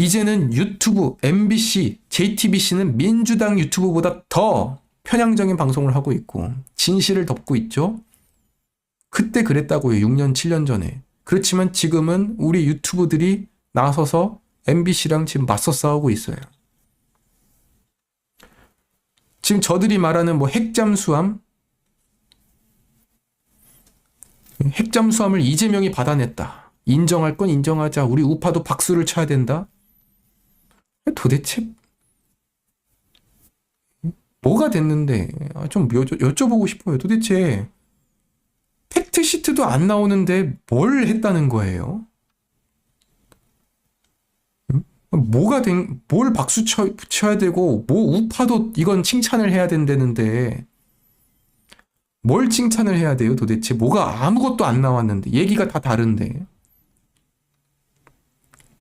이제는 유튜브, MBC, JTBC는 민주당 유튜브보다 더 편향적인 방송을 하고 있고 진실을 덮고 있죠. 그때 그랬다고요. 6년, 7년 전에. 그렇지만 지금은 우리 유튜브들이 나서서 MBC랑 지금 맞서 싸우고 있어요. 지금 저들이 말하는 뭐 핵잠수함, 핵잠수함을 이재명이 받아냈다. 인정할 건 인정하자. 우리 우파도 박수를 쳐야 된다. 도대체 뭐가 됐는데 아, 좀 여쭤, 여쭤보고 싶어요. 도대체 팩트 시트도 안 나오는데 뭘 했다는 거예요? 음? 뭐가 된, 뭘 박수 쳐, 쳐야 되고, 뭐 우파도 이건 칭찬을 해야 된다는데, 뭘 칭찬을 해야 돼요 도대체? 뭐가 아무것도 안 나왔는데, 얘기가 다 다른데.